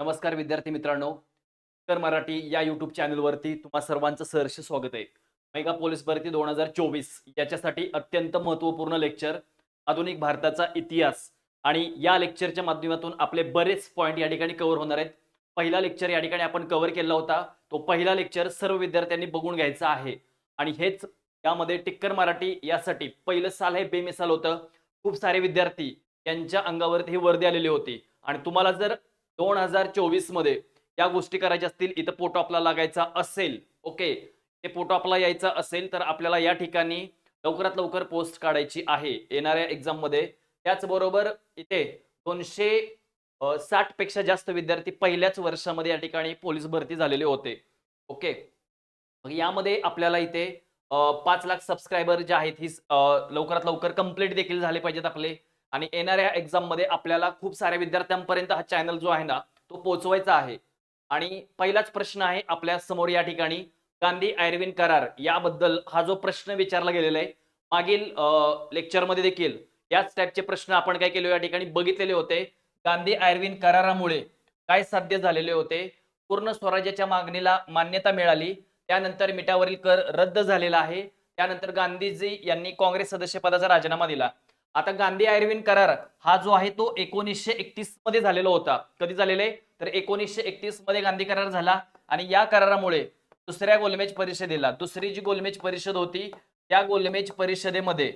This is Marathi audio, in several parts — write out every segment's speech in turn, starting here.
नमस्कार विद्यार्थी मित्रांनो. तर मराठी या युट्यूब चॅनलवरती तुम्हा सर्वांचं सहर्ष स्वागत आहे. मेगा पोलीस भरती दोन हजार चोवीस याच्यासाठी अत्यंत महत्त्वपूर्ण लेक्चर आधुनिक भारताचा इतिहास आणि या लेक्चरच्या माध्यमातून आपले बरेच पॉईंट या ठिकाणी कव्हर होणार आहेत. पहिला लेक्चर या ठिकाणी आपण कव्हर केला होता. तो पहिला लेक्चर सर्व विद्यार्थ्यांनी बघून घ्यायचा आहे. आणि हेच यामध्ये टिक्कर मराठी यासाठी पहिलं साल हे बेमिसाल होतं. खूप सारे विद्यार्थी यांच्या अंगावरती ही वर्दी आलेली होती. आणि तुम्हाला जर दोन हजार चोवीसमध्ये या गोष्टी करायच्या असतील इथं पोटॉपला आपला लागायचा असेल ओके? ते पोटॉपला आपला यायचा असेल तर आपल्याला या ठिकाणी लवकरात लवकर पोस्ट काढायची आहे. येणाऱ्या एक्झाममध्ये. त्याचबरोबर इथे दोनशे साठपेक्षा जास्त विद्यार्थी पहिल्याच वर्षामध्ये या ठिकाणी पोलीस भरती झालेले होते. ओके? मग यामध्ये आपल्याला इथे पाच लाख सबस्क्रायबर जे आहेत ही लवकरात लवकर कंप्लीट देखील झाले पाहिजेत आपले. आणि येणाऱ्या एक्झाममध्ये आपल्याला खूप साऱ्या विद्यार्थ्यांपर्यंत हा चॅनल जो आहे ना तो पोहोचवायचा आहे. आणि पहिलाच प्रश्न आहे आपल्यासमोर या ठिकाणी गांधी आयर्विन करार याबद्दल हा जो प्रश्न विचारला गेलेला आहे मागील लेक्चरमध्ये देखील याच टाईपचे प्रश्न आपण काय केले या ठिकाणी बघितलेले होते. गांधी आयर्विन करारामुळे काय साध्य झालेले होते? पूर्ण स्वराज्याच्या मागणीला मान्यता मिळाली. त्यानंतर मिठावरील कर रद्द झालेला आहे. त्यानंतर गांधीजी यांनी काँग्रेस सदस्यपदाचा राजीनामा दिला. आता गांधी आयर्विन करार हा जो आहे तो एकोणीसशे एकतीसमध्ये झालेला होता. कधी झालेले? तर एकोणीसशे एकतीसमध्ये गांधी करार झाला आणि या करारामुळे दुसऱ्या गोलमेज परिषदेला दुसरी जी गोलमेज परिषद होती त्या गोलमेज परिषदेमध्ये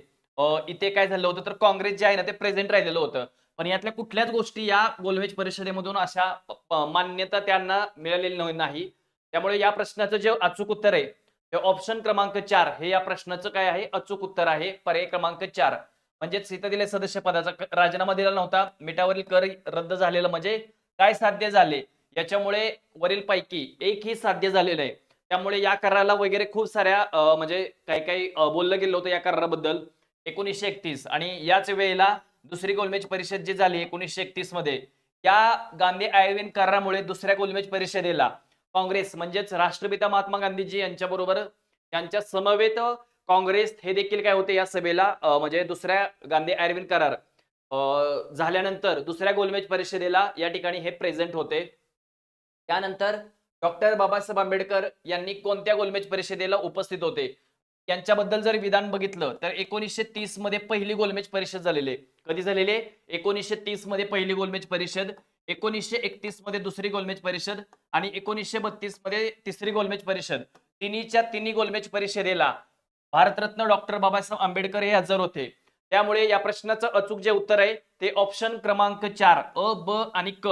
इथे काय झालं होतं? तर काँग्रेस जे आहे ना ते प्रेझेंट राहिलेलं होतं. पण यातल्या कुठल्याच गोष्टी या गोलमेज परिषदेमधून अशा मान्यता त्यांना मिळालेली नाही. त्यामुळे या प्रश्नाचं जे अचूक उत्तर आहे ते ऑप्शन क्रमांक चार हे या प्रश्नाचं काय आहे? अचूक उत्तर आहे. पर्याय क्रमांक चार. म्हणजेच इथं दिले सदस्य पदाचा राजीनामा दिला नव्हता. मिठावरील कर रद्द झालेला म्हणजे काय साध्य झाले? याच्यामुळे वरील पैकी एकही साध्य झालेलं आहे त्यामुळे या कराराला वगैरे खूप साऱ्या म्हणजे काही काही बोललं गेलं होतं या कराराबद्दल. एकोणीसशे एकतीस. आणि याच वेळेला दुसरी गोलमेज परिषद जी झाली एकोणीसशे एकतीसमध्ये या गांधी आयर्विन करारामुळे दुसऱ्या गोलमेज परिषदेला काँग्रेस म्हणजेच राष्ट्रपिता महात्मा गांधीजी यांच्या त्यांच्या समवेत काँग्रेस हे देखील काय होते या सभेला म्हणजे दुसऱ्या गांधी आयर्विन करार झाल्यानंतर दुसऱ्या गोलमेज परिषदेला या ठिकाणी हे प्रेझेंट होते. त्यानंतर डॉक्टर बाबासाहेब आंबेडकर यांनी कोणत्या गोलमेज परिषदेला उपस्थित होते? यांच्याबद्दल जर विधान बघितलं तर एकोणीसशे तीसमध्ये पहिली गोलमेज परिषद झालेली कधी झालेली एकोणीसशे तीसमध्ये पहिली गोलमेज परिषद एकोणीसशे एकतीसमध्ये दुसरी गोलमेज परिषद आणि एकोणीसशे बत्तीसमध्ये तिसरी गोलमेज परिषद. तिन्हीच्या तिन्ही गोलमेज परिषदेला भारतरत्न डॉक्टर बाबासाहेब आंबेडकर हे हजर होते. त्यामुळे या प्रश्नाचं अचूक जे उत्तर आहे ते ऑप्शन क्रमांक चार अ ब आणि क.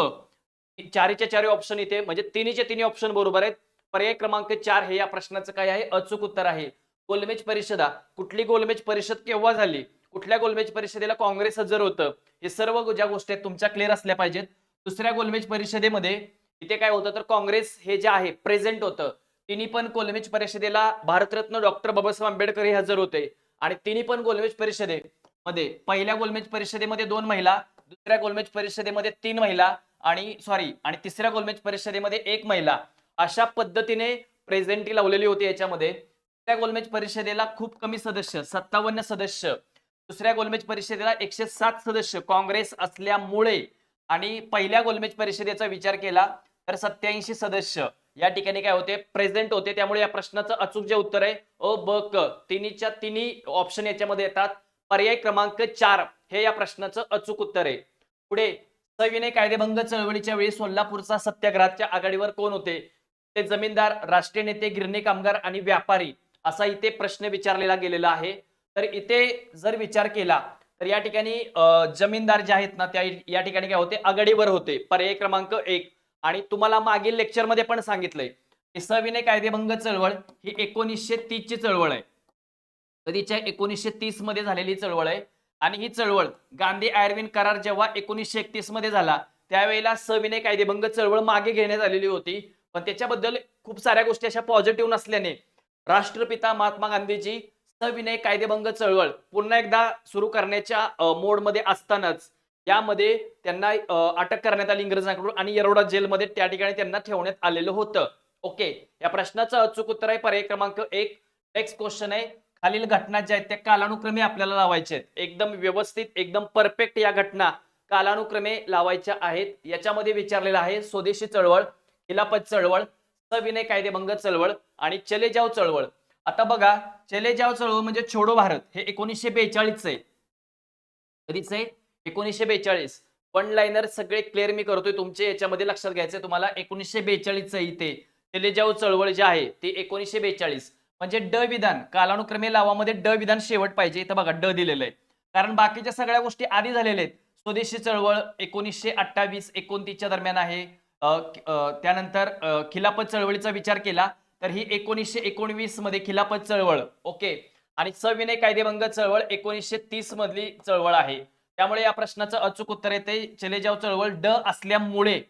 चारीच्या चारी ऑप्शन इथे म्हणजे तिन्हीचे तिन्ही ऑप्शन बरोबर आहेत. पर्याय क्रमांक चार हे या प्रश्नाचं काय आहे? अचूक उत्तर आहे. गोलमेज परिषदा. कुठली गोलमेज परिषद केव्हा झाली? कुठल्या गोलमेज परिषदेला काँग्रेस हजर होतं? हे सर्व ज्या गोष्टी आहेत तुमच्या क्लिअर असल्या पाहिजेत. दुसऱ्या गोलमेज परिषदेमध्ये इथे काय होतं? तर काँग्रेस हे जे आहे प्रेझेंट होतं. तिन्ही पण गोलमेज परिषदेला भारतरत्न डॉक्टर बाबासाहेब आंबेडकर हे हजर होते. आणि तिन्ही पण गोलमेज परिषदेमध्ये पहिल्या गोलमेज परिषदेमध्ये दोन महिला दुसऱ्या गोलमेज परिषदेमध्ये तीन महिला आणि सॉरी आणि तिसऱ्या गोलमेज परिषदेमध्ये एक महिला. अशा पद्धतीने प्रेझेंटी लावलेली होती याच्यामध्ये. दुसऱ्या गोलमेज परिषदेला खूप कमी सदस्य सत्तावन्न सदस्य. दुसऱ्या गोलमेज परिषदेला एकशे सात सदस्य काँग्रेस असल्यामुळे आणि पहिल्या गोलमेज परिषदेचा विचार केला तर सत्याऐंशी सदस्य. या ठिकाणी काय होते? प्रेझेंट होते. त्यामुळे या प्रश्नाचं अचूक जे उत्तर आहे अ ब क तिन्हीच्या तिन्ही ऑप्शन याच्यामध्ये येतात. पर्याय क्रमांक चार हे या प्रश्नाचं अचूक उत्तर आहे. पुढे सविनय कायदेभंग चळवळीच्या वेळी सोलापूरचा सत्याग्रहाच्या आघाडीवर कोण होते? ते जमीनदार राष्ट्रीय नेते गिरणी कामगार आणि व्यापारी असा इथे प्रश्न विचारलेला गेलेला आहे. तर इथे जर विचार केला तर या ठिकाणी जमीनदार जे आहेत ना त्या या ठिकाणी काय होते? आघाडीवर होते. पर्याय क्रमांक एक. आणि तुम्हाला मागील लेक्चरमध्ये पण सांगितलंय की सविनय कायदेभंग चळवळ ही एकोणीसशे तीस ची चळवळ आहे. कधीच्या एकोणीसशे तीसमध्ये झालेली चळवळ आहे. आणि ही चळवळ गांधी आयर्विन करार जेव्हा एकोणीसशे एकतीसमध्ये झाला त्यावेळेला सविनय कायदेभंग चळवळ मागे घेण्यात आलेली होती. पण त्याच्याबद्दल खूप साऱ्या गोष्टी अशा पॉझिटिव्ह नसल्याने राष्ट्रपिता महात्मा गांधीजी सविनय कायदेभंग चळवळ पुन्हा एकदा सुरू करण्याच्या मोडमध्ये असतानाच यामध्ये त्यांना अटक करण्यात आली इंग्रजांकडून आणि येरोडा जेलमध्ये त्या ठिकाणी त्यांना ठेवण्यात आलेलं होतं. ओके या प्रश्नाचं अचूक उत्तर आहे. पर्याय क्रमांक एक नेक्स्ट क्वेश्चन आहे. खालील घटना ज्या आहेत त्या कालानुक्रमे आपल्याला लावायच्या आहेत. एकदम व्यवस्थित एकदम परफेक्ट या घटना कालानुक्रमे लावायच्या आहेत. याच्यामध्ये विचारलेलं आहे स्वदेशी चळवळ खिलाफत चळवळ सविनय कायदेभंग चळवळ आणि चले जाव चळवळ. आता बघा चले जाव चळवळ म्हणजे छोडो भारत. हे एकोणीसशे बेचाळीस आहे. कधीच आहे? एकोणीसशे बेचाळीस. वन लाईनर सगळे क्लिअर मी करतोय तुमचे याच्यामध्ये लक्षात घ्यायचं तुम्हाला. एकोणीसशे बेचाळीस इथे. तेलेजाऊ चळवळ जे आहे ते एकोणीसशे बेचाळीस. म्हणजे ड विधान कालानुक्रमे लावामध्ये ड विधान शेवट पाहिजे. इथं बघा ड दिलेलं आहे. कारण बाकीच्या सगळ्या गोष्टी आधी झालेल्या आहेत. स्वदेशी चळवळ एकोणीसशे अठ्ठावीस एकोणतीसच्या दरम्यान आहे. त्यानंतर खिलापत चळवळीचा विचार केला तर ही एकोणीसशे एकोणवीसमध्ये खिलापत चळवळ ओके. आणि सविनय कायदेभंग चळवळ एकोणीसशे तीस मधली चळवळ आहे. त्यामुळे या प्रश्नाचं अचूक उत्तर येते. चलेजाव चळवळ ड असल्यामुळे.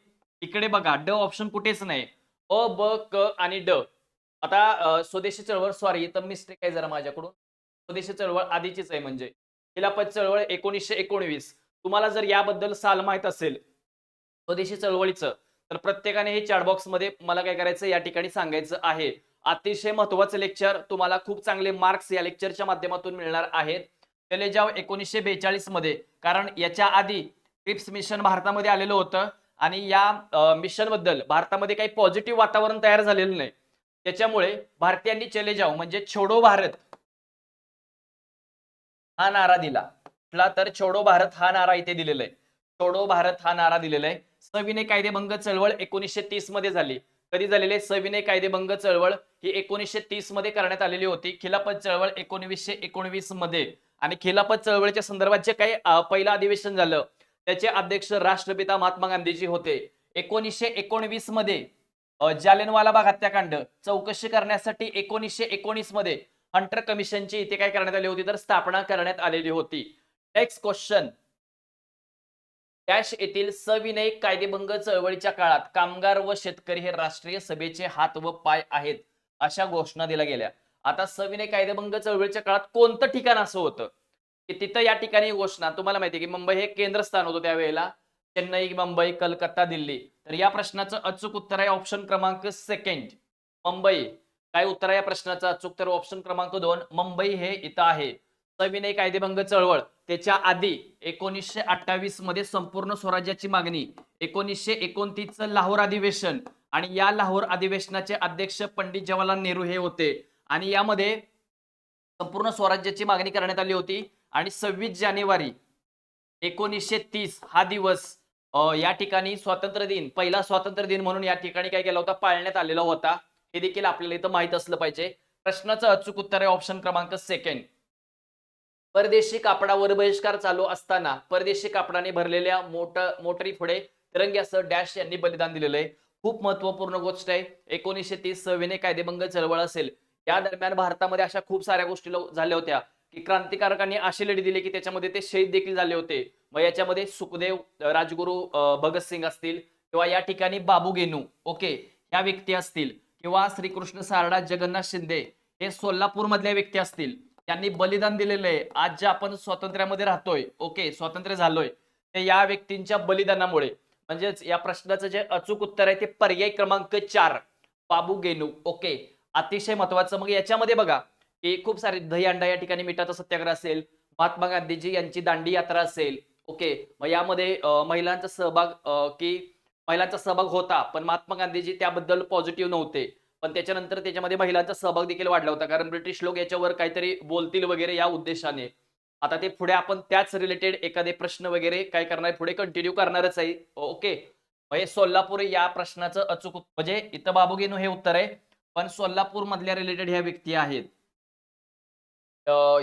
इकडे बघा ड ऑप्शन कुठेच नाही. अ ब क आणि ड. आता स्वदेशी चळवळ सॉरी तर मिस्टेक आहे जरा माझ्याकडून. स्वदेशी चळवळ आधीचीच आहे म्हणजे. खिलाफत चळवळ एकोणीसशे एकोणवीस. तुम्हाला जर याबद्दल साल माहीत असेल स्वदेशी चळवळीचं तर प्रत्येकाने हे चॅटबॉक्समध्ये मला काय करायचं या ठिकाणी सांगायचं आहे. अतिशय महत्वाचं लेक्चर तुम्हाला खूप चांगले मार्क्स या लेक्चरच्या माध्यमातून मिळणार आहेत. चले जाव एकोणीसशे बेचाळीसमध्ये. कारण याच्या आधी क्रिप्स मिशन भारतामध्ये आलेलं होतं. आणि या मिशनबद्दल भारतामध्ये काही पॉझिटिव्ह वातावरण तयार झालेलं नाही. त्याच्यामुळे भारतीयांनी चले जाव म्हणजे छोडो भारत. हा नारा दिला. तर छोडो भारत हा नारा इथे दिलेला आहे. छोडो भारत हा नारा दिलेला आहे. सविनय कायदेभंग चळवळ एकोणीसशे तीसमध्ये झाली. कधी झालेली आहे? सविनय कायदेभंग चळवळ ही एकोणीसशे तीसमध्ये करण्यात आलेली होती. खिलाफत चळवळ एकोणवीसशे एकोणवीसमध्ये. आणि खिलाफत चळवळीच्या संदर्भात जे काही पहिलं अधिवेशन झालं त्याचे अध्यक्ष राष्ट्रपिता महात्मा गांधीजी होते. एकोणीसशे एकोणवीसमध्ये जालेनवाला जालियनवाला बाग हत्याकांड चौकशी करण्यासाठी एकोणीसशे एकोणीसमध्ये हंटर कमिशनची इथे काय करण्यात आली होती तर स्थापना करण्यात आलेली होती. नेक्स्ट क्वेश्चन डॅश येथील सविनय कायदेभंग चळवळीच्या काळात कामगार व शेतकरी हे राष्ट्रीय सभेचे हात व पाय आहेत अशा घोषणा दिल्या गेल्या. आता सविनय कायदेभंग चळवळीच्या काळात कोणतं ठिकाण असं होतं? की तिथं या ठिकाणी घोषणा. तुम्हाला माहिती की मुंबई हे केंद्रस्थान होतं त्यावेळेला. चेन्नई मुंबई कलकत्ता दिल्ली. तर या प्रश्नाचं अचूक उत्तर आहे ऑप्शन क्रमांक सेकंड मुंबई. काय उत्तर आहे या प्रश्नाचं? अचूक तर ऑप्शन क्रमांक दोन. मुंबई हे इथं आहे. सविनय कायदेभंग चळवळ. त्याच्या आधी एकोणीसशे अठ्ठावीसमध्ये संपूर्ण स्वराज्याची मागणी. एकोणीसशे एकोणतीसचं लाहोर अधिवेशन. आणि या लाहोर अधिवेशनाचे अध्यक्ष पंडित जवाहरलाल नेहरू हे होते. आणि यामध्ये संपूर्ण स्वराज्याची मागणी करण्यात आली होती. आणि सव्वीस जानेवारी एकोणीसशे तीस हा दिवस या ठिकाणी स्वातंत्र्य दिन पहिला स्वातंत्र्य दिन म्हणून या ठिकाणी काय केला होता? पाळण्यात आलेला होता. हे देखील आपल्याला इथं माहीत असलं पाहिजे. प्रश्नाचं अचूक उत्तर आहे ऑप्शन क्रमांक सेकंड परदेशी कापडावर बहिष्कार चालू असताना परदेशी कापडाने भरलेल्या मोट मोटरी पुढे तिरंग्यासह डॅश यांनी बलिदान दिलेलं आहे. खूप महत्त्वपूर्ण गोष्ट आहे. एकोणीसशे तीस सविनय कायदेभंग चळवळ असेल. या दरम्यान भारतामध्ये अशा खूप साऱ्या गोष्टी झाल्या होत्या की क्रांतिकारकांनी अशी लढी दिली की त्याच्यामध्ये ते शहीद देखील झाले होते. मग याच्यामध्ये सुखदेव राजगुरू भगतसिंग असतील किंवा या ठिकाणी बाबू गेनू ओके या व्यक्ती असतील किंवा श्रीकृष्ण सारडा जगन्नाथ शिंदे हे सोलापूर मधल्या व्यक्ती असतील. त्यांनी बलिदान दिलेलं आहे. आज जे आपण स्वातंत्र्यामध्ये राहतोय ओके स्वातंत्र्य झालोय ते या व्यक्तींच्या बलिदानामुळे. म्हणजेच या प्रश्नाचं जे अचूक उत्तर आहे ते पर्याय क्रमांक चार बाबू गेनू ओके. अतिशय महत्वाचं. मग याच्यामध्ये बघा की खूप सारे दही अंडा या ठिकाणी मिठाचा सत्याग्रह असेल महात्मा गांधीजी यांची दांडी यात्रा असेल ओके. मग यामध्ये महिलांचा सहभाग की महिलांचा सहभाग होता पण महात्मा गांधीजी त्याबद्दल पॉझिटिव्ह नव्हते. पण त्याच्यानंतर त्याच्यामध्ये महिलांचा सहभाग देखील वाढला होता कारण ब्रिटिश लोक याच्यावर काहीतरी बोलतील वगैरे या उद्देशाने. आता ते पुढे आपण त्याच रिलेटेड एखादे प्रश्न वगैरे काय करणार पुढे कंटिन्यू करणारच आहे ओके. सोलापूर या प्रश्नाचं अचूक म्हणजे इथं बाबू गेनू हे उत्तर आहे. पण सोलापूर मधल्या रिलेटेड ह्या व्यक्ती आहेत.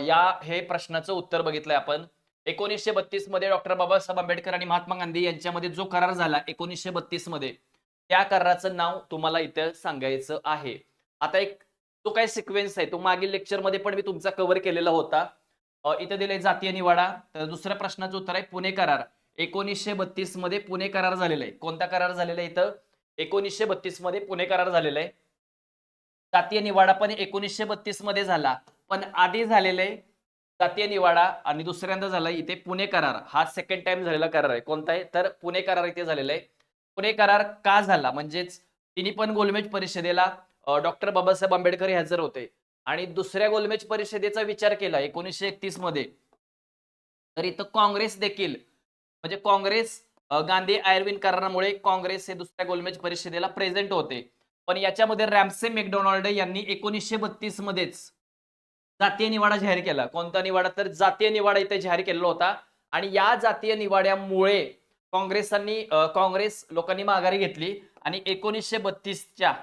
या हे प्रश्नाचं उत्तर बघितलंय आपण. एकोणीसशे बत्तीसमध्ये डॉक्टर बाबासाहेब आंबेडकर आणि महात्मा गांधी यांच्यामध्ये जो करार झाला एकोणीसशे बत्तीसमध्ये त्या कराराचं नाव तुम्हाला इथं सांगायचं आहे. आता एक तो काय सिक्वेन्स आहे? तो मागील लेक्चरमध्ये पण मी तुमचा कव्हर केलेला होता. इथं दिलंय जातीय निवाडा. तर दुसऱ्या प्रश्नाचं उत्तर आहे पुणे करार. एकोणीसशे बत्तीसमध्ये पुणे करार झालेला आहे. कोणता करार झालेला आहे इथं? एकोणीसशे बत्तीसमध्ये पुणे करार झालेला आहे. जातीय निवाडा पण एकोणीसशे बत्तीसमध्ये झाला. पण आधी झालेले जातीय निवाडा आणि दुसऱ्यांदा झाला इथे पुणे करार. हा सेकंड टाइम झालेला करार आहे. कोणता आहे? तर पुणे करार इथे झालेला आहे. पुणे करार का झाला? म्हणजेच तिन्ही पण गोलमेज परिषदेला डॉक्टर बाबासाहेब आंबेडकर हजर होते. आणि दुसऱ्या गोलमेज परिषदेचा विचार केला एकोणीसशे एकतीसमध्ये. तर इथं काँग्रेस देखील म्हणजे काँग्रेस गांधी आयर्विन करारामुळे काँग्रेस हे दुसऱ्या गोलमेज परिषदेला प्रेझेंट होते. पण याच्यामध्ये रॅम्से मॅकडोनाल्ड यांनी एकोणीसशे बत्तीस मध्येच जातीय निवाडा जाहीर केला. कोणता निवाडा? तर जातीय निवाडा इथे जाहीर केलेला होता. आणि या जातीय निवाड्यामुळे काँग्रेसांनी काँग्रेस लोकांनी माघारी घेतली आणि एकोणीसशे बत्तीसच्या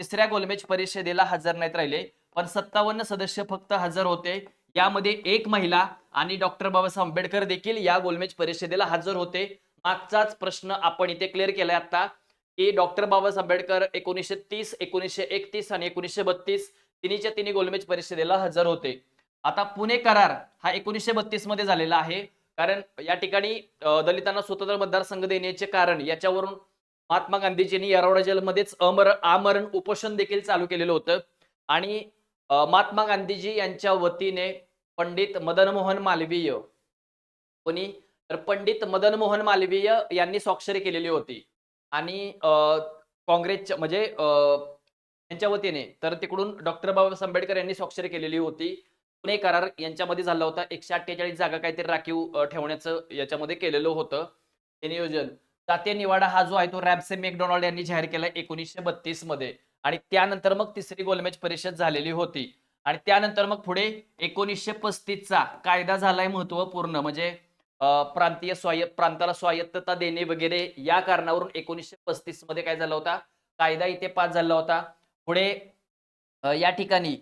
तिसऱ्या गोलमेज परिषदेला हजर नाहीत राहिले. पण सत्तावन्न सदस्य फक्त हजर होते. यामध्ये एक महिला आणि डॉक्टर बाबासाहेब आंबेडकर देखील या गोलमेज परिषदेला हजर होते. मागचाच प्रश्न आपण इथे क्लिअर केलाय आता. की डॉक्टर बाबासाहेब आंबेडकर एकोणीसशे तीस एकोणीसशे एकतीस आणि एकोणीसशे बत्तीस तिन्हीच्या तिन्ही गोलमेज परिषदेला हजर होते. आता पुणे करार हा एकोणीसशे बत्तीसमध्ये झालेला आहे. कारण या ठिकाणी दलितांना स्वतंत्र मतदारसंघ देण्याचे कारण याच्यावरून महात्मा गांधीजींनी येरवडा जेलमध्येच अमर आमरण उपोषण देखील चालू केलेलं होतं. आणि महात्मा गांधीजी यांच्या वतीने पंडित मदन मोहन मालवीय कोणी? तर पंडित मदन मोहन मालवीय यांनी स्वाक्षरी केलेली होती. आणि काँग्रेसच्या म्हणजे यांच्या वतीने तर तिकडून डॉक्टर बाबासाहेब आंबेडकर यांनी स्वाक्षरी केलेली होती. पुणे करार यांच्यामध्ये झाला होता. एकशे अठ्ठेचाळीस जागा काहीतरी राखीव ठेवण्याचं याच्यामध्ये केलेलं होतं. हे नियोजन. जातीय निवाडा हा जो आहे तो रॅबसे मॅकडोनाल्ड यांनी जाहीर केला एकोणीसशे बत्तीसमध्ये. आणि त्यानंतर मग तिसरी गोलमेज परिषद झालेली होती. आणि त्यानंतर मग पुढे एकोणीसशे पस्तीसचा कायदा झालाय महत्त्वपूर्ण म्हणजे प्रांतीय स्वायत्त प्रांताला स्वायत्तता देणे वगैरे या कारणावरून एकोणीसशे पस्तीसमध्ये काय झाला होता? कायदा इथे पास झाला होता. पुढे या ठिकाणी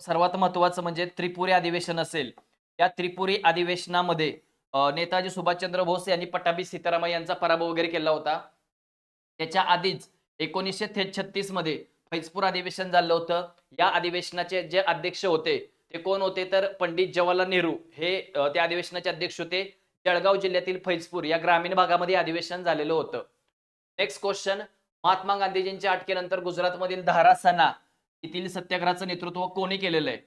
सर्वात महत्वाचं म्हणजे त्रिपुरी अधिवेशन असेल. या त्रिपुरी अधिवेशनामध्ये नेताजी सुभाषचंद्र बोस यांनी पटाभी सीतारामा यांचा पराभव वगैरे केला होता. त्याच्या आधीच एकोणीसशे छत्तीसमध्ये फैजपूर अधिवेशन झालं होतं. या अधिवेशनाचे जे अध्यक्ष होते ते कोण होते तर पंडित जवाहरलाल नेहरू. हे त्या अधिवेशनाचे अध्यक्ष होते. जळगाव जिल्ह्यातील फैजपूर या ग्रामीण भागामध्ये अधिवेशन झालेलं होतं. नेक्स्ट क्वेश्चन महात्मा गांधीजींच्या अटकेनंतर गुजरातमधील धारासना येथील सत्याग्रहाचं नेतृत्व कोणी केलेलं आहे?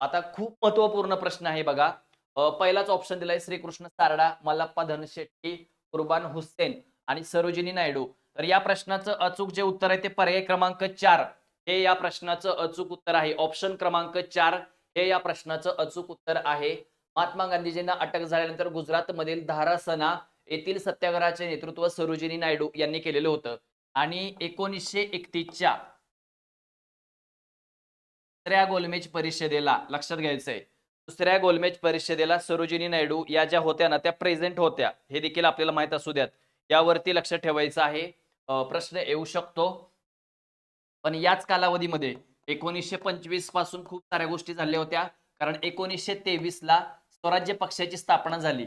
आता खूप महत्त्वपूर्ण प्रश्न आहे बघा. पहिलाच ऑप्शन दिलाय श्रीकृष्ण सारडा मल्लप्पा धनशेट्टी कुर्बान हुसेन आणि सरोजिनी नायडू. तर या प्रश्नाचं अचूक जे उत्तर आहे ते पर्याय क्रमांक चार. हे या प्रश्नाचं अचूक उत्तर आहे. ऑप्शन क्रमांक चार हे या प्रश्नाचं अचूक उत्तर आहे. महात्मा गांधीजींना अटक झाल्यानंतर गुजरातमधील धारासना येथील सत्याग्रहाचे नेतृत्व सरोजिनी नायडू यांनी केलेलं होतं. आणि एकोणीसशे एकतीसच्या दुसऱ्या गोलमेज परिषदेला लक्षात घ्यायचंय. दुसऱ्या गोलमेज परिषदेला सरोजिनी नायडू या ज्या होत्या ना त्या प्रेझेंट होत्या. हे देखील आपल्याला माहीत असू द्यात. यावरती लक्ष ठेवायचं आहे. प्रश्न येऊ शकतो. पण याच कालावधीमध्ये एकोणीसशे पंचवीसपासून खूप साऱ्या गोष्टी झाल्या होत्या. कारण एकोणीसशे तेवीस ला स्वराज्य पक्षाची स्थापना झाली.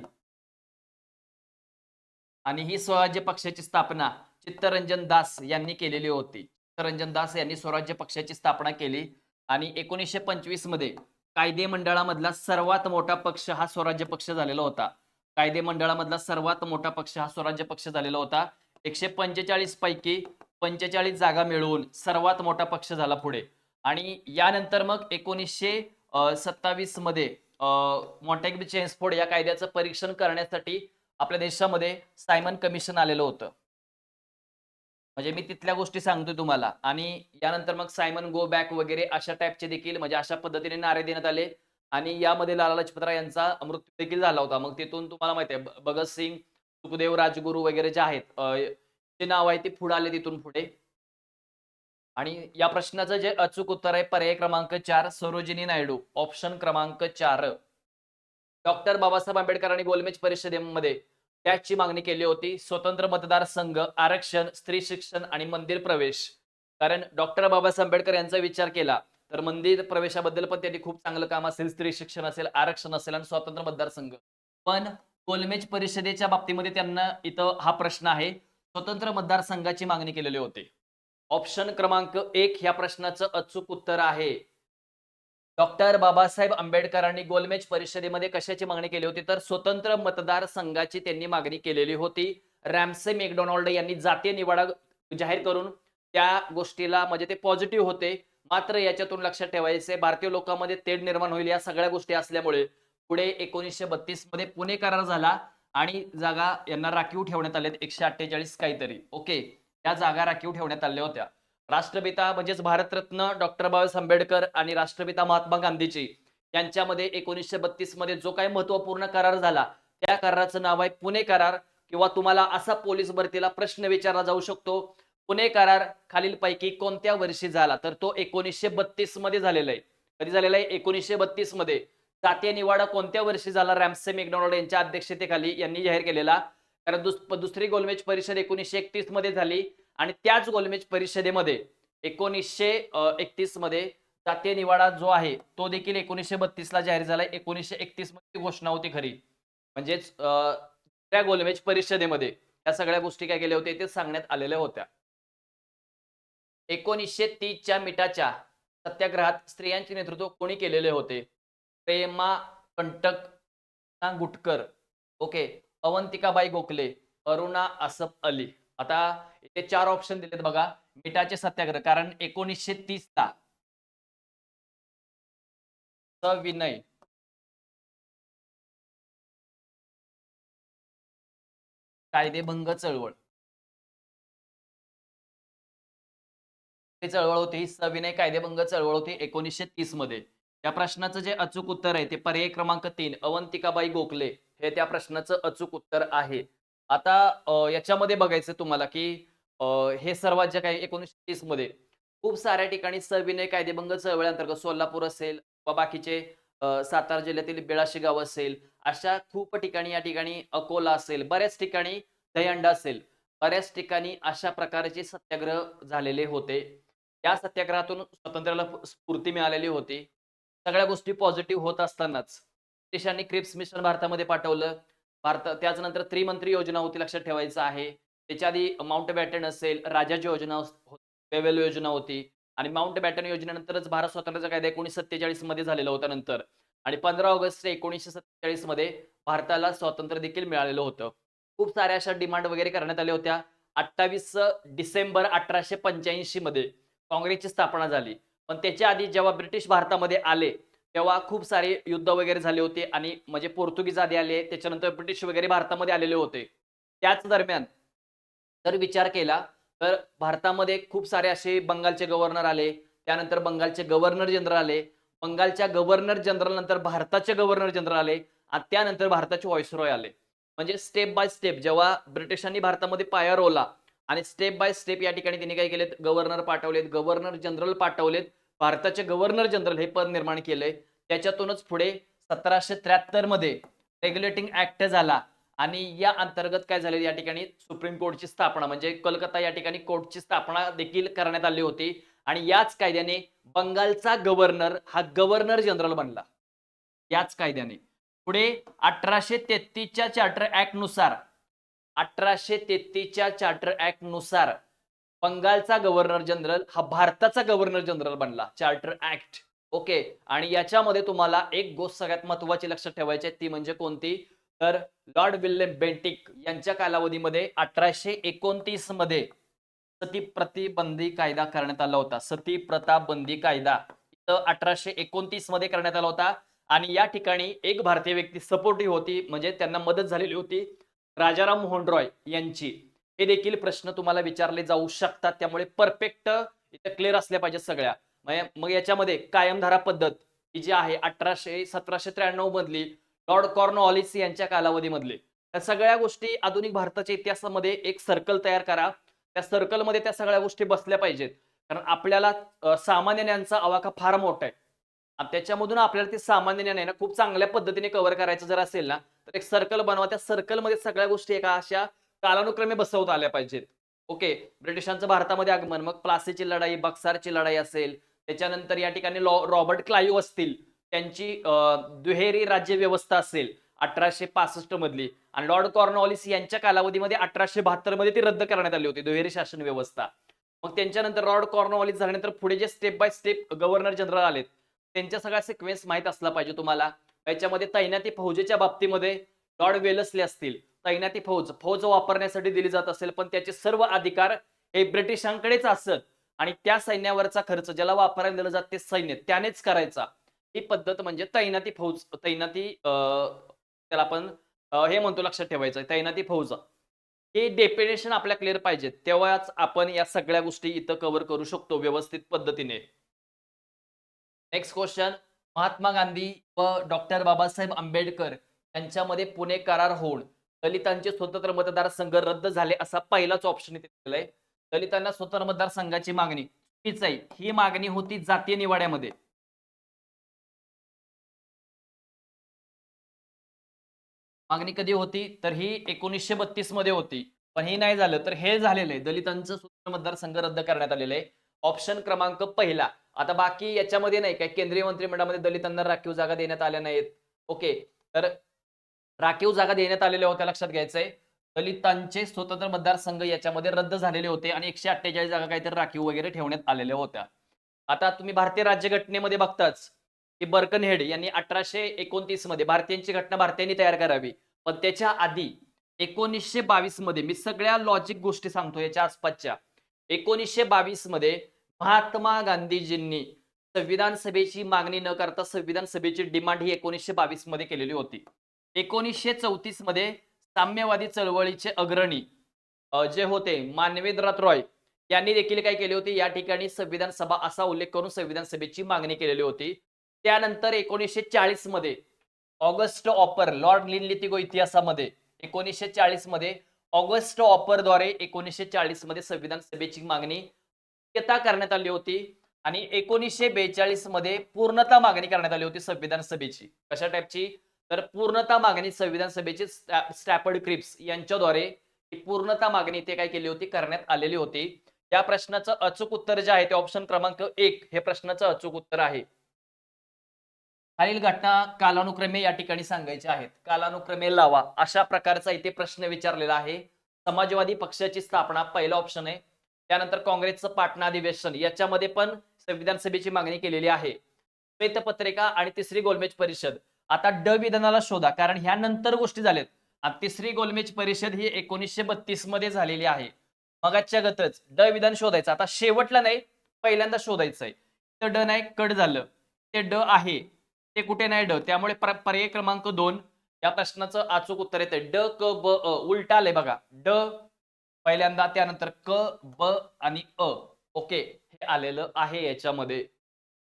आणि ही स्वराज्य पक्षाची स्थापना चित्तरंजन दास यांनी केलेली होती. चित्तरंजन दास यांनी स्वराज्य पक्षाची स्थापना केली. आणि एकोणीसशे पंचवीसमध्ये कायदे मंडळामधला सर्वात मोठा पक्ष हा स्वराज्य पक्ष झालेला होता. कायदे मंडळामधला सर्वात मोठा पक्ष हा स्वराज्य पक्ष झालेला होता. एकशे पंचेचाळीस पैकी पंचेचाळीस जागा मिळवून सर्वात मोठा पक्ष झाला पुढे. आणि यानंतर मग एकोणीसशे सत्तावीसमध्ये मॉन्टॅग्बी चेन्सफोर्ड या कायद्याचं परीक्षण करण्यासाठी आपल्या देशामध्ये सायमन कमिशन आलेलं होतं. म्हणजे मी तिथल्या गोष्टी सांगतोय तुम्हाला. आणि यानंतर मग सायमन गो बॅक वगैरे अशा टाईपचे देखील म्हणजे अशा पद्धतीने नारे देण्यात आले. आणि यामध्ये लाला लजपतराय यांचा मृत्यू देखील झाला होता. मग तिथून तुम्हाला माहिती आहे भगतसिंग सुखदेव राजगुरू वगैरे जे आहेत जे नाव आहे ते पुढे आले तिथून पुढे. आणि या प्रश्नाचं जे अचूक उत्तर आहे पर्याय क्रमांक चार सरोजिनी नायडू. ऑप्शन क्रमांक चार. डॉक्टर बाबासाहेब आंबेडकरांनी गोलमेज परिषदेमध्ये त्याची मागणी केली होती. स्वतंत्र मतदारसंघ आरक्षण स्त्री शिक्षण आणि मंदिर प्रवेश. कारण डॉक्टर बाबासाहेब आंबेडकर यांचा विचार केला तर मंदिर प्रवेशाबद्दल पण त्यांनी खूप चांगलं काम असेल स्त्री शिक्षण असेल आरक्षण असेल आणि स्वतंत्र मतदारसंघ पण गोलमेज परिषदेच्या बाबतीमध्ये त्यांना इथं हा प्रश्न आहे. स्वतंत्र मतदारसंघाची मागणी केलेली होती. ऑप्शन क्रमांक एक ह्या प्रश्नाचं अचूक उत्तर आहे. डॉक्टर बाबासाहेब आंबेडकरांनी गोलमेज परिषदेमध्ये कशाची मागणी केली होती? तर स्वतंत्र मतदारसंघाची त्यांनी मागणी केलेली होती. रॅमसे मॅकडोनाल्ड यांनी जातीय निवाडा जाहीर करून त्या गोष्टीला म्हणजे ते पॉझिटिव्ह होते. मात्र याच्यातून लक्षात ठेवायचे भारतीय लोकांमध्ये तेढ निर्माण होईल या सगळ्या गोष्टी असल्यामुळे पुढे एकोणीसशे बत्तीसमध्ये पुणे करार झाला. आणि जागा यांना राखीव ठेवण्यात आल्यात एकशे अठ्ठेचाळीस काहीतरी. ओके. या जागा राखीव ठेवण्यात आल्या होत्या. राष्ट्रपिता म्हणजेच भारतरत्न डॉक्टर बाबासाहेब आंबेडकर आणि राष्ट्रपिता महात्मा गांधीजी यांच्यामध्ये एकोणीसशे बत्तीसमध्ये जो काही महत्त्वपूर्ण करार झाला त्या कराराचं नाव आहे पुणे करार किंवा तुम्हाला असा पोलीस भरतीला प्रश्न विचारला जाऊ शकतो. पुणे करार खालीलपैकी कोणत्या वर्षी झाला? तर तो एकोणीसशे बत्तीसमध्ये झालेला आहे. कधी झालेला आहे? एकोणीसशे बत्तीसमध्ये जातीय निवाडा कोणत्या वर्षी झाला रॅमसे मॅकडॉनल्ड यांच्या अध्यक्षतेखाली यांनी जाहीर केलेला? कारण दुस- दुसरी गोलमेज परिषद एकोणीसशे एकतीसमध्ये झाली आणि त्याच गोलमेज परिषदेमध्ये एकोणीसशे एकतीसमध्ये जातीय निवाडा जो आहे तो देखील एकोणीसशे बत्तीस ला जाहीर झाला. एकोणीसशे एकतीसमध्ये घोषणा होती खरी. म्हणजेच त्या गोलमेज परिषदेमध्ये या सगळ्या गोष्टी काय केल्या होत्या? ते सांगण्यात आलेल्या होत्या. एकोणीसशे तीसच्या मिठाच्या सत्याग्रहात स्त्रियांचे नेतृत्व कोणी केलेले होते? प्रेमा कंटक गुटकर. ओके. अवंतिकाबाई गोखले अरुणा असफ अली. आता इथे चार ऑप्शन दिलेत बघा. मिठाचे सत्याग्रह कारण एकोणीसशे तीस ला. सविनय कायदेभंग चळवळ. चळवळ होती. ही सविनय कायदेभंग चळवळ होती एकोणीसशे तीसमध्ये. त्या प्रश्नाचं जे अचूक उत्तर आहे ते पर्याय क्रमांक तीन अवंतिकाबाई गोखले हे त्या प्रश्नाचं अचूक उत्तर आहे. आता याच्यामध्ये बघायचं तुम्हाला की हे सर्वात जे काही एकोणीसशे तीसमध्ये खूप साऱ्या ठिकाणी सविनय कायदेभंग चळवळी अंतर्गत सोलापूर असेल व बाकीचे सातारा जिल्ह्यातील बेळाशी गाव असेल अशा खूप ठिकाणी या ठिकाणी अकोला असेल बऱ्याच ठिकाणी दहीहंडा असेल बऱ्याच ठिकाणी अशा प्रकारचे सत्याग्रह झालेले होते. त्या सत्याग्रहातून स्वातंत्र्याला स्फूर्ती मिळालेली होती. सगळ्या गोष्टी पॉझिटिव्ह होत असतानाच. देशांनी क्रिप्स मिशन भारतामध्ये पाठवलं. भारत त्याच नंतर त्रिमंत्री योजना होती लक्षात ठेवायचं आहे. त्याच्या आधी माउंट बॅटन असेल राजाची योजना होती, वेवेल योजना होती. आणि माउंट बॅटन योजनेनंतरच भारत स्वातंत्र्याचा कायदा एकोणीसशे सत्तेचाळीसमध्ये झालेला होता नंतर. आणि पंधरा ऑगस्ट एकोणीसशे सत्तेचाळीसमध्ये भारताला स्वातंत्र्य देखील मिळालेलं होतं. खूप साऱ्या अशा डिमांड वगैरे करण्यात आल्या होत्या. अठ्ठावीस डिसेंबर अठराशे पंच्याऐंशी मध्ये काँग्रेसची स्थापना झाली. पण त्याच्या आधी जेव्हा ब्रिटिश भारतामध्ये आले तेव्हा खूप सारे युद्ध वगैरे झाले होते आणि म्हणजे पोर्तुगीज आधी आले त्याच्यानंतर ब्रिटिश वगैरे भारतामध्ये आलेले होते. त्याच दरम्यान जर विचार केला तर भारतामध्ये खूप सारे असे बंगालचे गव्हर्नर आले त्यानंतर बंगालचे गव्हर्नर जनरल आले बंगालच्या गव्हर्नर जनरल नंतर भारताचे गव्हर्नर जनरल आले आणि त्यानंतर भारताचे व्हॉइसरॉय आले. म्हणजे स्टेप बाय स्टेप जेव्हा ब्रिटिशांनी भारतामध्ये पाया रोवला आणि स्टेप बाय स्टेप या ठिकाणी त्यांनी काय केलेत? गव्हर्नर पाठवलेत. गव्हर्नर जनरल पाठवलेत. भारताचे गव्हर्नर जनरल हे पद निर्माण केलंय. त्याच्यातूनच पुढे सतराशे त्र्याहत्तरमध्ये रेग्युलेटिंग ऍक्ट झाला. आणि या अंतर्गत काय झाले या ठिकाणी? सुप्रीम कोर्टची स्थापना म्हणजे कलकत्ता या ठिकाणी कोर्टची स्थापना देखील करण्यात आली होती. आणि याच कायद्याने बंगालचा गव्हर्नर हा गव्हर्नर जनरल बनला. याच कायद्याने. पुढे अठराशे तेहतीसच्या चार्टर ऍक्टनुसार अठराशे तेहतीसच्या चार्टर ऍक्टनुसार बंगालचा गव्हर्नर जनरल हा भारताचा गव्हर्नर जनरल बनला चार्टर ऍक्ट ओके आणि याच्यामध्ये तुम्हाला एक गोष्ट सगळ्यात महत्वाची लक्षात ठेवायची आहे ती म्हणजे कोणती? तर लॉर्ड विल्यम बेंटिक यांच्या कालावधीमध्ये अठराशे एकोणतीसमध्ये सती प्रतिबंधी कायदा करण्यात आला होता. सती प्रथा बंदी कायदा अठराशे एकोणतीसमध्ये करण्यात आला होता. आणि या ठिकाणी एक भारतीय व्यक्ती सपोर्टिव्ह होती म्हणजे त्यांना मदत झालेली होती. राजाराम मोहन रॉय यांची. हे देखील प्रश्न तुम्हाला विचारले जाऊ शकतात. त्यामुळे परफेक्ट इथं क्लिअर असल्या पाहिजेत सगळ्या. मग- याच्यामध्ये कायमधारा पद्धत ही जी आहे अठराशे सतराशे त्र्याण्णव मधली लॉर्ड कॉर्नॉलिस यांच्या कालावधीमधली. त्या सगळ्या गोष्टी आधुनिक भारताच्या इतिहासामध्ये एक सर्कल तयार करा. त्या सर्कलमध्ये त्या सगळ्या गोष्टी बसल्या पाहिजेत. कारण आपल्याला सामान्य ज्ञानचा आवाका फार मोठा आहे. त्याच्यामधून आपल्याला ते सामान्य ज्ञान आहे ना खूप चांगल्या पद्धतीने कव्हर करायचं जर असेल ना तर एक सर्कल बनवा. त्या सर्कलमध्ये सगळ्या गोष्टी एका अशा कालानुक्रमे बसवता आल्या पाहिजेत. ओके ब्रिटिशांचं भारतामध्ये आगमन. मग प्लासीची लढाई बक्सारची लढाई असेल. त्याच्यानंतर या ठिकाणी लॉ रॉबर्ट क्लायू असतील. त्यांची दुहेरी राज्य व्यवस्था असेल अठराशे पासष्ट मधली. आणि लॉर्ड कॉर्नॉलिस यांच्या कालावधीमध्ये अठराशे बहात्तरमध्ये ती रद्द करण्यात आली होती दुहेरी शासन व्यवस्था. मग त्यांच्यानंतर लॉर्ड कॉर्नॉलिस झाल्यानंतर पुढे जे step by step governor general आलेत त्यांच्या सगळा सिक्वेन्स माहीत असला पाहिजे तुम्हाला. याच्यामध्ये तैनाती फौजेच्या बाबतीमध्ये लॉर्ड वेलसले असतील. तैनाती फौज फौज वापरण्यासाठी दिली जात असेल पण त्याचे सर्व अधिकार हे ब्रिटिशांकडेच असत आणि त्या सैन्यावरचा खर्च ज्याला वापरायला दिलं जात ते सैन्य त्यानेच करायचा. ही पद्धत म्हणजे तैनाती फौज तैनाती अं, त्याला आपण हे म्हणतो लक्षात ठेवायचं तैनाती फौज. हे डेफिनेशन आपल्या क्लिअर पाहिजे तेव्हाच आपण या सगळ्या गोष्टी इथं कव्हर करू शकतो व्यवस्थित पद्धतीने. नेक्स्ट क्वेश्चन महात्मा गांधी व डॉक्टर बाबासाहेब आंबेडकर यांच्यामध्ये पुणे करार होऊन दलितांचे स्वतंत्र मतदारसंघ रद्द झाले असा पहिलाच ऑप्शन इथे दिलेला आहे. दलितांना स्वतंत्र मतदारसंघाची मागणी. चुकीच आहे. ही मागणी होती जातीय निवाड्यामध्ये. मागणी कधी होती? तर ही एकोणीसशे बत्तीसमध्ये होती. पण हे नाही झालं तर हे झालेलं आहे. दलितांचं स्वतंत्र मतदारसंघ रद्द करण्यात आलेलं आहे. ऑप्शन क्रमांक पहिला. आता बाकी याच्यामध्ये नाही काय केंद्रीय मंत्रिमंडळामध्ये दलितांना राखीव जागा देण्यात आल्या नाहीत. ओके तर राखीव जागा देण्यात आलेल्या होत्या लक्षात घ्यायचंय. दलितांचे स्वतंत्र मतदारसंघ याच्यामध्ये रद्द झालेले होते आणि एकशे अठ्ठेचाळीस जागा काहीतरी राखीव वगैरे ठेवण्यात आलेल्या होत्या. आता तुम्ही भारतीय राज्यघटनेमध्ये बघताच की बर्कनहेड यांनी अठराशे एकोणतीसमध्ये भारतीयांची घटना भारतीयांनी तयार करावी. पण त्याच्या आधी एकोणीसशे बावीसमध्ये मी सगळ्या लॉजिक गोष्टी सांगतो याच्या आसपासच्या. एकोणीसशे बावीसमध्ये महात्मा गांधीजींनी संविधान सभेची मागणी न करता संविधान सभेची डिमांड ही एकोणीसशे बावीसमध्ये केलेली होती. एकोणीसशे चौतीसमध्ये साम्यवादी चळवळीचे अग्रणी जे होते मानवेंद्रनाथ रॉय यांनी देखील काय केले होते? या ठिकाणी संविधान सभा असा उल्लेख करून संविधान सभेची मागणी केलेली होती. त्यानंतर एकोणीसशे चाळीसमध्ये ऑगस्ट ऑपर लॉर्ड लिनलितिगो इतिहासामध्ये एकोणीसशे चाळीसमध्ये ऑगस्ट ऑपरद्वारे एकोणीसशे चाळीसमध्ये संविधान सभेची मागणी करण्यात आली होती आणि एकोणीसशे बेचाळीसमध्ये पूर्णता मागणी करण्यात आली होती संविधान सभेची. कशा टाईपची तर पूर्णता मागणी संविधान सभेची स्टॅपर्ड क्रिप्स यांच्याद्वारे पूर्णता मागणी ते काय केली होती? करण्यात आलेली होती. या प्रश्नाचं अचूक उत्तर जे आहे ते ऑप्शन क्रमांक एक हे प्रश्नाचं अचूक उत्तर आहे. खालील घटना कालानुक्रमे या ठिकाणी सांगायच्या आहेत. कालानुक्रमे लावा. अशा प्रकारचा इथे प्रश्न विचारलेला आहे. समाजवादी पक्षाची स्थापना पहिला ऑप्शन आहे. त्यानंतर काँग्रेसचं पाटणा अधिवेशन याच्यामध्ये पण संविधान सभेची मागणी केलेली आहे. श्वेतपत्रिका आणि तिसरी गोलमेज परिषद. आता ड विधानाला शोधा कारण ह्या नंतर गोष्टी झाल्यात. आणि तिसरी गोलमेज परिषद ही एकोणीसशे बत्तीसमध्ये झालेली आहे. मगाच्या गतच ड विधान शोधायचं. आता शेवटला नाही पहिल्यांदा शोधायचंय. तर ड नाही कट झालं. ते ड आहे. ते कुठे नाही ड? त्यामुळे पर्याय क्रमांक दोन या प्रश्नाचं अचूक उत्तर येते ड क ब अ उलटा आलंय बघा. ड पहिल्यांदा त्यानंतर क ब आणि अ. ओके हे आलेलं आहे याच्यामध्ये.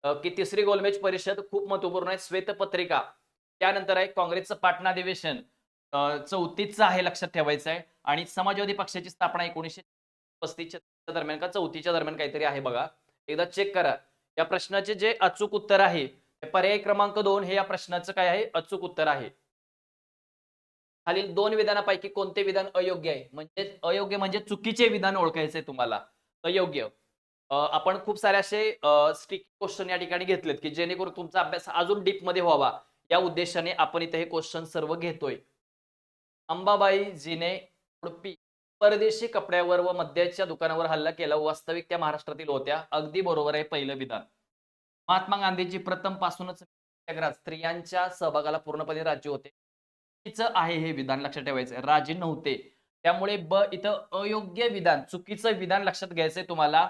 की तिसरी गोलमेज परिषद खूप महत्त्वपूर्ण आहे. श्वेतपत्रिका. त्यानंतर आहे काँग्रेसचं पाटणा अधिवेशन. चौतीचं आहे लक्षात ठेवायचं आहे. आणि समाजवादी पक्षाची स्थापना एकोणीसशे पस्तीसच्या दरम्यान का चौथीच्या दरम्यान काहीतरी आहे बघा. एकदा चेक करा. या प्रश्नाचे जे अचूक उत्तर आहे ते पर्याय क्रमांक दोन हे या प्रश्नाचं काय आहे? अचूक उत्तर आहे. खालील दोन विधानापैकी कोणते विधान अयोग्य आहे? म्हणजे अयोग्य म्हणजे चुकीचे विधान ओळखायचे तुम्हाला. अयोग्य. आपण खूप सारे असे स्टिक क्वेश्चन या ठिकाणी घेतलेत की जेणेकरून तुमचा अभ्यास अजून डीपमध्ये व्हावा. या उद्देशाने आपण इथे हे क्वेश्चन सर्व घेतोय. अंबाबाई जीने उडपी परदेशी कपड्यावर व मद्याच्या दुकानावर हल्ला केला वास्तविक त्या महाराष्ट्रातील होत्या. अगदी बरोबर आहे पहिलं विधान. महात्मा गांधीजी प्रथम पासूनच सत्याग्रहात स्त्रियांच्या सहभागाला पूर्णपणे राज्य होते. आहे हे विधान लक्षात ठेवायचं राजे नव्हते. त्यामुळे ब इथं अयोग्य विधान चुकीचं विधान लक्षात घ्यायचंय तुम्हाला.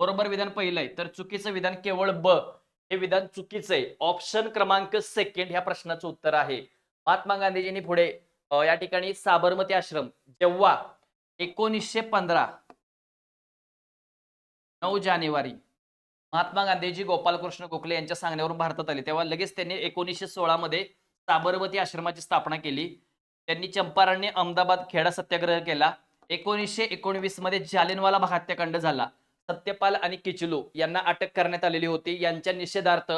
बरोबर विधान पहिलं आहे तर चुकीचं विधान केवळ ब हे विधान चुकीचं आहे ऑप्शन क्रमांक सेकंड ह्या प्रश्नाचं उत्तर आहे. महात्मा गांधीजींनी पुढे या ठिकाणी साबरमती आश्रम जेव्हा एकोणीसशे पंधरा नऊ जानेवारी महात्मा गांधीजी गोपालकृष्ण गोखले यांच्या सांगण्यावरून भारतात आले तेव्हा लगेच त्यांनी एकोणीसशे सोळा मध्ये साबरमती आश्रमाची स्थापना केली. त्यांनी चंपारणने अहमदाबाद खेडा सत्याग्रह केला. एकोणीसशे एकोणवीसमध्ये जालिनवाला बाग हत्याकांड झाला. सत्यपाल आणि किचलू यांना अटक करण्यात आलेली होती. यांच्या निषेधार्थ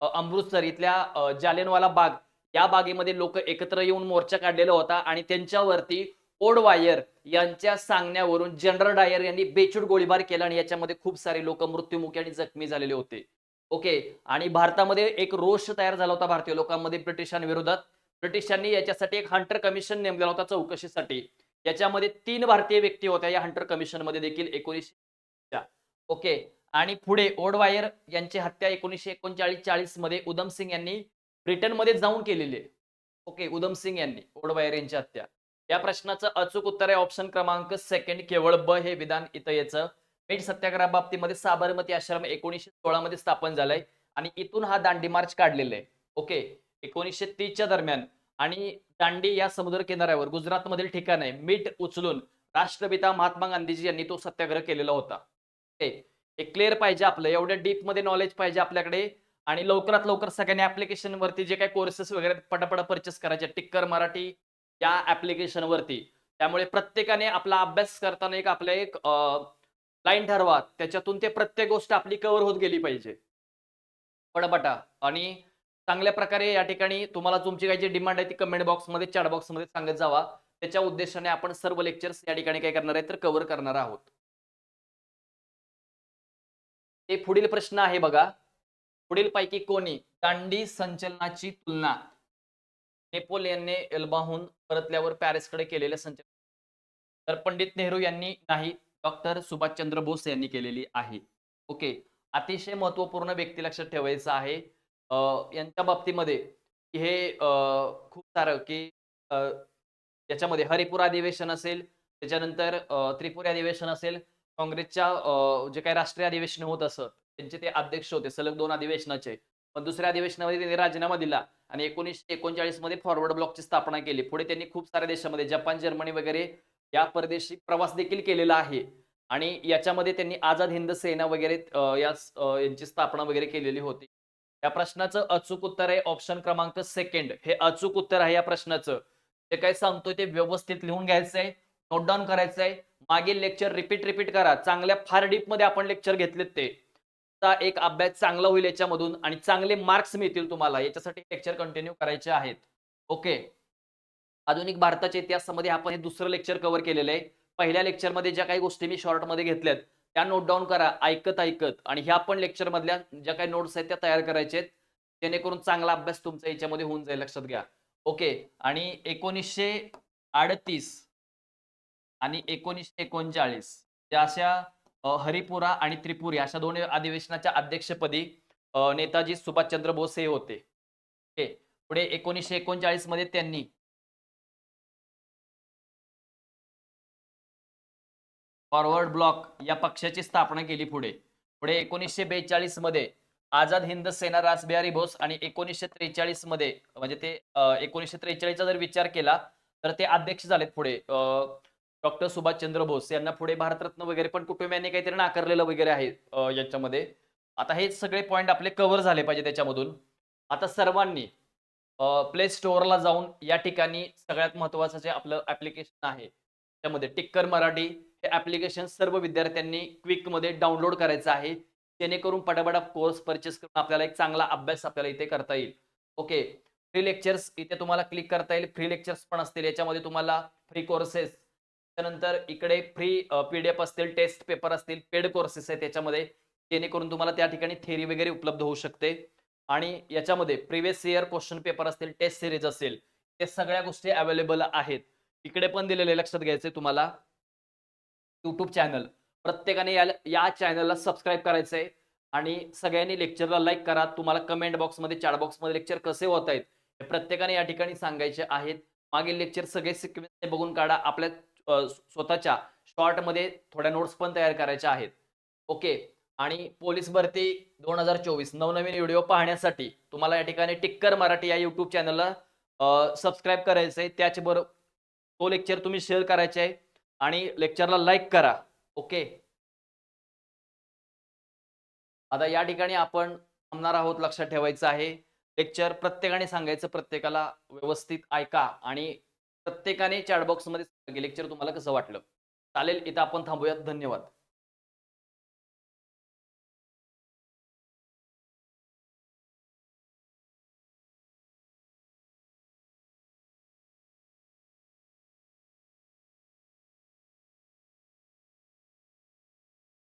अमृतसर इथल्या जालिनवाला बाग या बागेमध्ये लोक एकत्र येऊन मोर्चा काढलेला होता आणि त्यांच्यावरती ओडवायर यांच्या सांगण्यावरून जनरल डायर यांनी बेचूट गोळीबार केला आणि याच्यामध्ये खूप सारे लोक मृत्युमुखी आणि जखमी झालेले होते. ओके. आणि भारतामध्ये एक रोष तयार झाला होता भारतीय लोकांमध्ये ब्रिटिशांविरोधात. ब्रिटिशांनी याच्यासाठी एक हंटर कमिशन नेमलेला होता चौकशीसाठी. याच्यामध्ये तीन भारतीय व्यक्ती होत्या. या हंटर कमिशनमध्ये देखील एकोणीसशे ओके. आणि पुढे ओडवायर यांची हत्या एकोणीसशे एकोणचाळीस चाळीसमध्ये उधम सिंग यांनी ब्रिटनमध्ये जाऊन केलेली. आहे ओके उधम सिंग यांनी ओडवायर यांची हत्या. या प्रश्नाचं अचूक उत्तर आहे ऑप्शन क्रमांक सेकंड केवळ ब हे विधान इथं याचं. मीठ सत्याग्रह बाबतीमध्ये साबरमती आश्रम एकोणीसशे सोळा मध्ये स्थापन झालाय आणि इथून हा दांडी मार्च काढलेला आहे. ओके? एकोणीसशे तीसच्या दरम्यान. आणि दांडी या समुद्र किनाऱ्यावर गुजरात मधील ठिकाण आहे. मीठ उचलून राष्ट्रपिता महात्मा गांधीजी यांनी तो सत्याग्रह केलेला होता. ओके? हे क्लिअर पाहिजे आपलं. एवढ्या डीपमध्ये नॉलेज पाहिजे आपल्याकडे. आणि लवकरात लवकर सगळ्यांनी ऍप्लिकेशन वरती जे काही कोर्सेस वगैरे पटापट परचेस करायचे टिक्कर मराठी या ऍप्लिकेशन वरती. त्यामुळे प्रत्येकाने आपला अभ्यास करताना एक आपल्या एक लाईन ठरवा. त्याच्यातून ते प्रत्येक गोष्ट आपली कव्हर होत गेली पाहिजे. पटापटा आणि चांगल्या प्रकारे या ठिकाणी तुम्हाला तुमची काही जी डिमांड आहे ती कमेंट बॉक्समध्ये चॅट बॉक्समध्ये सांगत जावा. त्याच्या उद्देशाने आपण सर्व लेक्चर्स या ठिकाणी काय करणार आहे तर कव्हर करणार आहोत. हे पुढील प्रश्न आहे बघा. पुढील पैकी कोणी? दांडी संचलनाची तुलना. नेपोलियनने एल्बाहून परतल्यावर पॅरिसकडे केलेले संचलन तर पंडित नेहरू यांनी नाही. डॉक्टर सुभाषचंद्र बोस यांनी केलेली आहे. ओके. अतिशय महत्त्वपूर्ण व्यक्ती लक्षात ठेवायचं आहे. यांच्या बाबतीमध्ये हे खूप सारं की याच्यामध्ये हरिपूर अधिवेशन असेल त्याच्यानंतर त्रिपुरी अधिवेशन असेल काँग्रेसच्या अं, जे काही राष्ट्रीय अधिवेशन होत असत त्यांचे ते अध्यक्ष होते सलग दोन अधिवेशनाचे. पण दुसऱ्या अधिवेशनामध्ये त्यांनी राजीनामा दिला आणि एकोणीसशे एकोणचाळीसमध्ये फॉरवर्ड ब्लॉकची स्थापना केली. पुढे त्यांनी खूप साऱ्या देशामध्ये जपान जर्मनी वगैरे या परदेशी प्रवास देखील केलेला आहे. आणि याच्यामध्ये त्यांनी आझाद हिंद सेना वगैरे या यांची स्थापना वगैरे केलेली होती. या प्रश्नाचं अचूक उत्तर आहे ऑप्शन क्रमांक सेकंड हे अचूक उत्तर आहे या प्रश्नाचं. जे काय सांगतोय ते व्यवस्थित लिहून घ्यायचं आहे नोट डाऊन करायचं आहे मागील लेक्चर रिपीट रिपीट करा. चांगल्या फार डीपमध्ये आपण लेक्चर घेतलेत ते. चा एक अभ्यास चांगला होईल याच्यामधून आणि चांगले मार्क्स मिळतील तुम्हाला. याच्यासाठी लेक्चर कंटिन्यू करायचे आहेत. ओके आधुनिक भारताच्या इतिहासामध्ये आपण हे दुसरं लेक्चर कव्हर केलेलं आहे. पहिल्या लेक्चरमध्ये ज्या काही गोष्टी मी शॉर्टमध्ये घेतल्यात त्या नोट डाऊन करा ऐकत ऐकत. आणि ह्या पण लेक्चर मधल्या ज्या काही नोट्स आहेत त्या तयार करायच्या आहेत. जेणेकरून चांगला अभ्यास तुमचा याच्यामध्ये होऊन जाईल लक्षात घ्या. ओके आणि एकोणीसशे अडतीस आणि एकोणीसशे एकोणचाळीस या अशा हरिपुरा आणि त्रिपुरी अशा दोन्ही अधिवेशनाच्या अध्यक्षपदी नेताजी सुभाषचंद्र बोस हे होते. ओके पुढे एकोणीसशे एकोणचाळीसमध्ये त्यांनी फॉरवर्ड ब्लॉक या पक्षाची स्थापना केली पुढे. पुढे एकोणीसशे बेचाळीसमध्ये आझाद हिंद सेना रासबिहारी बोस आणि एकोणीसशे त्रेचाळीसमध्ये म्हणजे ते एकोणीसशे त्रेचाळीसचा जर विचार केला तर ते अध्यक्ष झालेत पुढे डॉक्टर सुभाषचंद्र बोस. यांना पुढे भारतरत्न वगैरे पण कुटुंबियांनी काहीतरी नाकारलेलं वगैरे आहे याच्यामध्ये. आता हे सगळे पॉईंट आपले कव्हर झाले पाहिजे त्याच्यामधून. आता सर्वांनी प्ले स्टोअरला जाऊन या ठिकाणी सगळ्यात महत्वाचं जे आपलं ऍप्लिकेशन आहे त्यामध्ये टिक्कर मराठी हे ऍप्लिकेशन सर्व विद्यार्थ्यांनी क्विकमध्ये डाउनलोड करायचं आहे. जेणेकरून पटापटा कोर्स परचेस करून आपल्याला एक चांगला अभ्यास आपल्याला इथे करता येईल. ओके फ्री लेक्चर्स इथे तुम्हाला क्लिक करता येईल. फ्री लेक्चर्स पण असतील. याच्यामध्ये तुम्हाला फ्री कोर्सेस त्यानंतर इकडे फ्री पीडीएफ असतील टेस्ट पेपर असतील पेड कोर्सेस आहेत त्याच्यामध्ये जेणेकरून तुम्हाला त्या ठिकाणी थेरी वगैरे उपलब्ध होऊ शकते. आणि याच्यामध्ये प्रिव्हियस इयर क्वेश्चन पेपर असतील टेस्ट सिरीज असेल ते सगळ्या गोष्टी अवेलेबल आहेत. इकडे पण दिलेले लक्षात घ्यायचे तुम्हाला. यूट्यूब चॅनल प्रत्येकाने या या चॅनलला सबस्क्राईब करायचं आहे आणि सगळ्यांनी लेक्चरला लाईक करा. तुम्हाला कमेंट बॉक्समध्ये चॅट बॉक्समध्ये लेक्चर कसे होत आहेत हे प्रत्येकाने या ठिकाणी सांगायचे आहेत. मागील लेक्चर सगळे सिक्वेन्स बघून काढा. आपल्या स्वतःच्या शॉर्टमध्ये थोड्या नोट्स पण तयार करायच्या आहेत. ओके आणि पोलीस भरती दोन हजार चोवीस. नवनवीन व्हिडिओ पाहण्यासाठी तुम्हाला या ठिकाणी टिक्कर मराठी या यूट्यूब चॅनलला सबस्क्राईब करायचं आहे त्याचबरोबर तो लेक्चर तुम्ही शेअर करायचे आहे. आणि लेक्चरला लाईक करा. ओके आता या ठिकाणी आपण थांबणार आहोत लक्षात ठेवायचं आहे. लेक्चर प्रत्येकाने सांगायचं प्रत्येकाला व्यवस्थित ऐका आणि प्रत्येकाने चॅटबॉक्समध्ये लेक्चर तुम्हाला कसं वाटलं. चालेल इथं आपण थांबूयात. धन्यवाद.